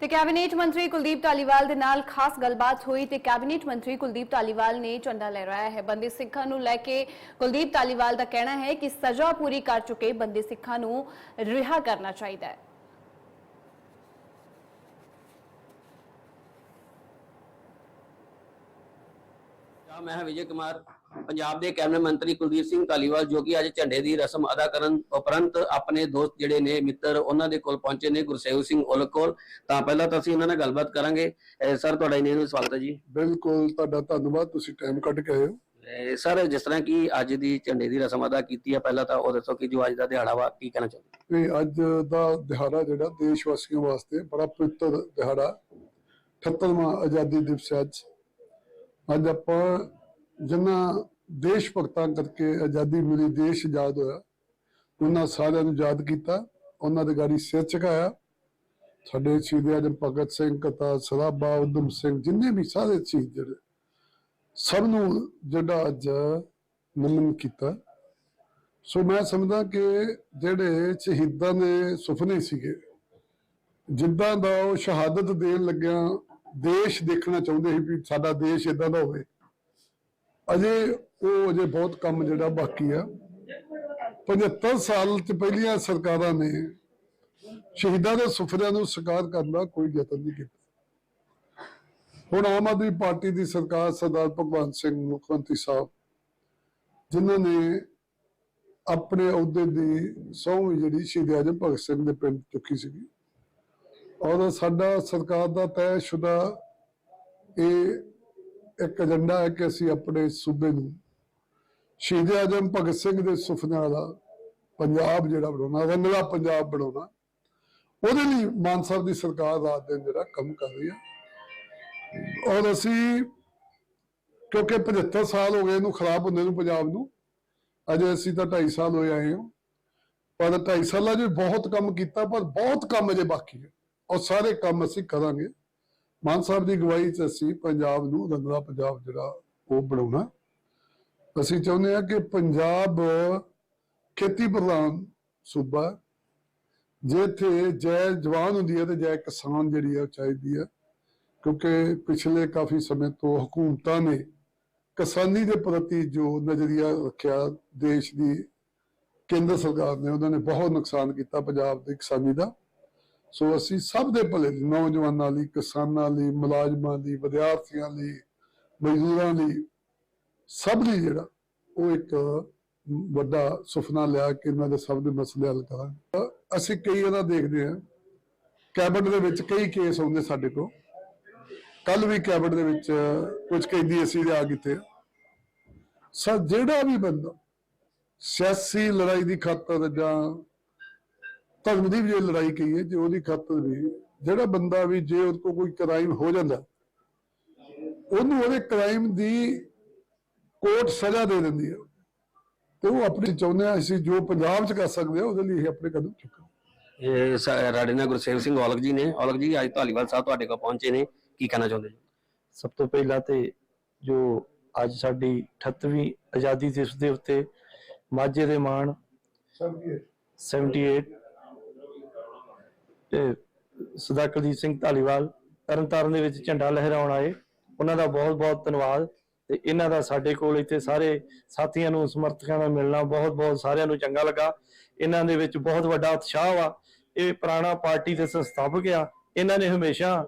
ਤੇ ਕੈਬਨਿਟ ਮੰਤਰੀ ਕੁਲਦੀਪ ਧਾਲੀਵਾਲ ਦੇ ਨਾਲ ਖਾਸ ਗੱਲਬਾਤ ਹੋਈ ਤੇ ਕੈਬਨਿਟ ਮੰਤਰੀ ਕੁਲਦੀਪ ਧਾਲੀਵਾਲ ਨੇ ਝੰਡਾ ਲਹਿਰਾਇਆ ਹੈ। ਬੰਦੀ ਸਿੱਖਾਂ ਨੂੰ ਲੈ ਕੇ ਕੁਲਦੀਪ ਧਾਲੀਵਾਲ ਦਾ ਕਹਿਣਾ ਹੈ ਕਿ ਸਜ਼ਾ ਪੂਰੀ ਕਰ ਚੁੱਕੇ ਬੰਦੀ ਸਿੱਖਾਂ ਨੂੰ ਰਿਹਾ ਕਰਨਾ ਚਾਹੀਦਾ ਹੈ। ਮੈਂ ਹਾਂ ਵਿਜੇ ਕੁਮਾਰ। ਪੰਜਾਬ ਦੇ ਕੈਬਨਿਟ ਮੰਤਰੀ ਕੁਲਦੀਪ ਸਿੰਘ ਧਾਲੀਵਾਲ ਜੋ ਕਿ ਅੱਜ ਝੰਡੇ ਦੀ ਰਸਮ ਅਦਾ ਕਰਨ ਉਪਰੰਤ ਆਪਣੇ ਦੋਸਤ ਜਿਹੜੇ ਨੇ ਮਿੱਤਰ ਉਹਨਾਂ ਦੇ ਕੋਲ ਪਹੁੰਚੇ ਨੇ ਗੁਰਸੇਵ ਸਿੰਘ ਔਲਖ ਕੋਲ। ਤਾਂ ਪਹਿਲਾਂ ਤਾਂ ਅਸੀਂ ਉਹਨਾਂ ਨਾਲ ਗੱਲਬਾਤ ਕਰਾਂਗੇ। ਸਰ ਤੁਹਾਡਾ ਇਹਨਾਂ ਨੂੰ ਸਵਾਗਤ ਹੈ ਜੀ। ਬਿਲਕੁਲ ਤੁਹਾਡਾ ਧੰਨਵਾਦ ਤੁਸੀਂ ਟਾਈਮ ਕੱਢ ਕੇ ਆਏ ਹੋ। ਸਰ ਜਿਸ ਤਰ੍ਹਾਂ ਕਿ ਅੱਜ ਦੀ ਝੰਡੇ ਦੀ ਰਸਮ ਅਦਾ ਕੀਤੀ ਹੈ ਪਹਿਲਾਂ ਤਾਂ ਉਹ ਦੱਸੋ ਕਿ ਜੋ ਅੱਜ ਦਾ ਦਿਹਾੜਾ ਵਾ ਕੀ ਕਹਿਣਾ ਚਾਹੁੰਦੇ ਇਹ ਅੱਜ ਦਾ ਦਿਹਾੜਾ ਜਿਹੜਾ ਦੇਸ਼ ਵਾਸੀਆਂ ਵਾਸਤੇ ਬੜਾ ਪਵਿੱਤਰ ਦਿਹਾੜਾ 78ਵਾਂ ਆਜ਼ਾਦੀ ਦਿਵਸ ਅੱਜ। ਅੱਜ ਆਪਾਂ ਜਿਨ੍ਹਾਂ ਦੇਸ਼ ਭਗਤਾਂ ਕਰਕੇ ਆਜ਼ਾਦੀ ਮਿਲੀ, ਦੇਸ਼ ਆਜ਼ਾਦ ਹੋਇਆ, ਉਹਨਾਂ ਸਾਰਿਆਂ ਨੂੰ ਯਾਦ ਕੀਤਾ, ਉਹਨਾਂ ਦੇ ਗਾੜੀ ਸਿਰ ਝੁਕਾਇਆ। ਸਾਡੇ ਸ਼ਹੀਦ ਆਜਮ ਭਗਤ ਸਿੰਘ ਕਤਾ ਸਰਾਭਾ ਉਦਮ ਸਿੰਘ, ਜਿੰਨੇ ਵੀ ਸਾਰੇ ਸ਼ਹੀਦ ਜਿਹੜੇ, ਸਭ ਨੂੰ ਜਿਹੜਾ ਅੱਜ ਨਮਨ ਕੀਤਾ। ਸੋ ਮੈਂ ਸਮਝਦਾ ਕਿ ਜਿਹੜੇ ਸ਼ਹੀਦਾਂ ਦੇ ਸੁਪਨੇ ਸੀਗੇ, ਜਿੱਦਾਂ ਦਾ ਉਹ ਸ਼ਹਾਦਤ ਦੇਣ ਲੱਗਿਆ, ਦੇਸ਼ ਦੇਖਣਾ ਚਾਹੁੰਦੇ ਸੀ ਵੀ ਸਾਡਾ ਦੇਸ਼ ਇਦਾਂ ਦਾ ਹੋਵੇ। ਅਜੇ ਉਹ ਅਜੇ ਬਹੁਤ ਕੰਮ ਜਿਹੜਾ ਬਾਕੀ ਆ। 75 ਸਾਲ ਚ ਪਹਿਲੀਆਂ ਸਰਕਾਰਾਂ ਨੇ ਸ਼ਹੀਦਾਂ ਦੇ ਸੁਪਨਿਆਂ ਨੂੰ ਸਾਕਾਰ ਕਰਨ ਦਾ ਕੋਈ ਯਤਨ ਨਹੀਂ ਕੀਤਾ। ਹੁਣ ਆਮ ਆਦਮੀ ਪਾਰਟੀ ਦੀ ਸਰਕਾਰ ਸਰਦਾਰ ਭਗਵੰਤ ਸਿੰਘ, ਮੁੱਖ ਮੰਤਰੀ ਸਾਹਿਬ, ਜਿਨ੍ਹਾਂ ਨੇ ਆਪਣੇ ਅਹੁਦੇ ਦੀ ਸਹੁੰ ਜਿਹੜੀ ਸ਼ਹੀਦ ਆਜਮ ਭਗਤ ਸਿੰਘ ਦੇ ਪਿੰਡ ਚੁੱਕੀ ਸੀਗੀ। ਔਰ ਸਾਡਾ ਸਰਕਾਰ ਦਾ ਤੈਅ ਸ਼ੁਦਾ ਇਹ ਇੱਕ ਏਜੰਡਾ ਹੈ ਕਿ ਅਸੀਂ ਆਪਣੇ ਸੂਬੇ ਨੂੰ ਸ਼ਹੀਦ ਆਜਮ ਭਗਤ ਸਿੰਘ ਦੇ ਸੁਪਨਿਆਂ ਦਾ ਪੰਜਾਬ ਜਿਹੜਾ ਬਣਾਉਣਾ, ਰੰਗਲਾ ਪੰਜਾਬ ਬਣਾਉਣਾ, ਉਹਦੇ ਲਈ ਮਾਨ ਸਾਹਿਬ ਦੀ ਸਰਕਾਰ ਰਾਤ ਦਿਨ ਜਿਹੜਾ ਕੰਮ ਕਰ ਰਹੀ ਹੈ। ਔਰ ਅਸੀਂ ਕਿਉਂਕਿ 75 ਸਾਲ ਹੋ ਗਏ ਇਹਨੂੰ ਖਰਾਬ ਹੁੰਦੇ ਨੂੰ ਪੰਜਾਬ ਨੂੰ, ਅਜੇ ਅਸੀਂ ਤਾਂ 2.5 ਸਾਲ ਹੋਏ ਆਏ ਹਾਂ। ਪਰ 2.5 ਸਾਲਾਂ 'ਚ ਵੀ ਬਹੁਤ ਕੰਮ ਕੀਤਾ, ਪਰ ਬਹੁਤ ਕੰਮ ਅਜੇ ਬਾਕੀ ਹੈ। ਔਰ ਸਾਰੇ ਕੰਮ ਅਸੀਂ ਕਰਾਂਗੇ। ਮਾਨ ਸਾਹਿਬ ਦੀ ਅਗਵਾਈ 'ਚ ਅਸੀਂ ਪੰਜਾਬ ਨੂੰ ਰੰਗਲਾ ਪੰਜਾਬ ਜਿਹੜਾ ਉਹ ਬਣਾਉਣਾ। ਅਸੀਂ ਚਾਹੁੰਦੇ ਹਾਂ ਕਿ ਪੰਜਾਬ ਖੇਤੀ ਪ੍ਰਧਾਨ ਸੂਬਾ ਹੈ। ਜੈ ਜਵਾਨ ਹੁੰਦੀ ਹੈ ਤੇ ਜੈ ਕਿਸਾਨ ਜਿਹੜੀ ਹੈ ਉਹ ਚਾਹੀਦੀ ਹੈ। ਕਿਉਂਕਿ ਪਿਛਲੇ ਕਾਫੀ ਸਮੇਂ ਤੋਂ ਹਕੂਮਤਾਂ ਨੇ ਕਿਸਾਨੀ ਦੇ ਪ੍ਰਤੀ ਜੋ ਨਜ਼ਰੀਆ ਰੱਖਿਆ ਦੇਸ਼ ਦੀ ਕੇਂਦਰ ਸਰਕਾਰ ਨੇ, ਉਹਨਾਂ ਨੇ ਬਹੁਤ ਨੁਕਸਾਨ ਕੀਤਾ ਪੰਜਾਬ ਦੇ ਕਿਸਾਨੀ ਦਾ। ਸੋ ਅਸੀਂ ਸਭ ਦੇ ਭਲੇ ਲਈ ਨੌਜਵਾਨਾਂ ਲਈ, ਕਿਸਾਨਾਂ ਲਈ, ਮੁਲਾਜ਼ਮਾਂ ਲਈ, ਵਿਦਿਆਰਥੀਆਂ ਲਈ, ਮਜ਼ਦੂਰਾਂ ਲਈ, ਸਭ ਲਈ ਜਿਹੜਾ ਉਹ ਇੱਕ ਵੱਡਾ ਸੁਪਨਾ ਲਿਆ ਕਿ ਇਹਨਾਂ ਦੇ ਸਭ ਦੇ ਮਸਲੇ ਹੱਲ ਕਰਾਂਗੇ। ਅਸੀਂ ਕਈ ਇਹਦਾ ਦੇਖਦੇ ਹਾਂ। ਕੈਬਨਿਟ ਦੇ ਵਿੱਚ ਕਈ ਕੇਸ ਆਉਂਦੇ ਸਾਡੇ ਕੋਲ। ਕੱਲ ਵੀ ਕੈਬਨਿਟ ਦੇ ਵਿੱਚ ਕੁਝ ਕਹਿੰਦੀ ਅਸੀਂ ਆ ਕੀਤੇ ਸਰ, ਜਿਹੜਾ ਵੀ ਬੰਦਾ ਸਿਆਸੀ ਲੜਾਈ ਦੀ ਖਾਤਰ ਜਾਂ ਧਰਮ ਦੀ ਵੀ ਜੇ ਲੜਾਈ ਕਹੀਏ ਜੇ ਉਹਦੀ ਖਾਤਰ ਵੀ ਜਿਹੜਾ ਬੰਦਾ ਵੀ ਜੇ ਉਹਦੇ ਕੋਲ ਕੋਈ ਕ੍ਰਾਈਮ ਹੋ ਜਾਂਦਾ ਉਹਨੂੰ ਉਹਦੇ ਕ੍ਰਾਈਮ ਦੀ ਕੋਰਟ ਸਜ਼ਾ ਦੇ ਦਿੰਦੀ ਹੈ ਤੇ ਉਹ ਆਪਣੀ ਚਾਹੁੰਦੇ ਆ ਅਸੀਂ ਜੋ ਪੰਜਾਬ 'ਚ ਕਰ ਸਕਦੇ ਆ ਉਹਦੇ ਲਈ ਅਸੀਂ ਆਪਣੇ ਕਦਮ ਚੁੱਕਾਂਗੇ ਇਹ ਨਾਲ ਗੁਰਸੇਵ ਸਿੰਘ ਔਲਖ ਜੀ ਨੇ ਔਲਖ ਜੀ ਅੱਜ ਧਾਲੀਵਾਲ ਸਾਹਿਬ ਤੁਹਾਡੇ ਕੋਲ ਪਹੁੰਚੇ ਨੇ ਕੀ ਕਹਿਣਾ ਚਾਹੁੰਦੇ ਜੀ? ਸਭ ਤੋਂ ਪਹਿਲਾਂ ਤੇ ਜੋ ਅੱਜ ਸਾਡੀ 38ਵੀਂ ਆਜ਼ਾਦੀ ਦਿਵਸ ਦੇ ਉੱਤੇ ਮਾਝੇ ਦੇ ਮਾਣ ਸਭ ਕੀ 78 ਤੇ ਸੁਦਾਕਰਜੀਤ ਸਿੰਘ ਧਾਲੀਵਾਲ ਤਰਨਤਾਰਨ ਦੇ ਵਿੱਚ ਝੰਡਾ ਲਹਿਰਾਉਣ ਆਏ। ਉਹਨਾਂ ਦਾ ਬਹੁਤ ਬਹੁਤ ਧੰਨਵਾਦ ਤੇ ਇਹਨਾਂ ਦਾ ਸਾਡੇ ਕੋਲ ਇੱਥੇ ਸਾਰੇ ਸਾਥੀਆਂ ਨੂੰ, ਸਮਰਥਕਾਂ ਦਾ ਮਿਲਣਾ ਬਹੁਤ ਬਹੁਤ ਸਾਰਿਆਂ ਨੂੰ ਚੰਗਾ ਲੱਗਾ। ਇਹਨਾਂ ਦੇ ਵਿੱਚ ਬਹੁਤ ਵੱਡਾ ਉਤਸ਼ਾਹ ਵਾ। ਇਹ ਪੁਰਾਣਾ ਪਾਰਟੀ ਦੇ ਸੰਸਥਾਪਕ ਆ। ਇਹਨਾਂ ਨੇ ਹਮੇਸ਼ਾ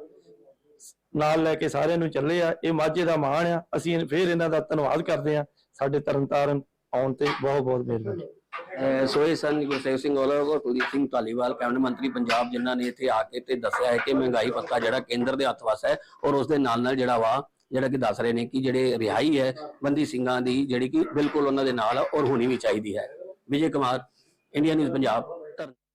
ਨਾਲ ਲੈ ਕੇ ਸਾਰਿਆਂ ਨੂੰ ਚੱਲੇ ਆ। ਇਹ ਮਾਝੇ ਦਾ ਮਾਣ ਆ। ਅਸੀਂ ਫੇਰ ਇਹਨਾਂ ਦਾ ਧੰਨਵਾਦ ਕਰਦੇ ਆ। ਸਾਡੇ ਤਰਨਤਾਰਨ ਆਉਣ ਤੇ ਬਹੁਤ ਬਹੁਤ ਮਿਹਰਬਾਨੀ। ਸੋਏ ਸੋ ਸਨ ਗੁਰਸੇਵ ਸਿੰਘ ਔਲਖ ਔਰ ਕੁਲਦੀਪ ਸਿੰਘ ਧਾਲੀਵਾਲ ਕੈਬਨਿਟ ਮੰਤਰੀ ਪੰਜਾਬ, ਜਿਨ੍ਹਾਂ ਨੇ ਇੱਥੇ ਆ ਕੇ ਤੇ ਦੱਸਿਆ ਹੈ ਕਿ ਮਹਿੰਗਾਈ ਭੱਤਾ ਜਿਹੜਾ ਕੇਂਦਰ ਦੇ ਹੱਥ ਵਸ ਹੈ ਔਰ ਉਸ ਦੇ ਨਾਲ ਨਾਲ ਜਿਹੜਾ ਵਾ, ਜਿਹੜਾ ਕਿ ਦੱਸ ਰਹੇ ਨੇ ਕਿ ਜਿਹੜੇ ਰਿਹਾਈ ਹੈ, ਬੰਦੀ ਸਿੰਘਾਂ ਦੀ ਜਿਹੜੀ ਕਿ ਬਿਲਕੁਲ ਉਹਨਾਂ ਦੇ ਨਾਲ ਔਰ ਹੋਣੀ ਵੀ ਚਾਹੀਦੀ ਹੈ। Vijay Kumar, India news Punjab.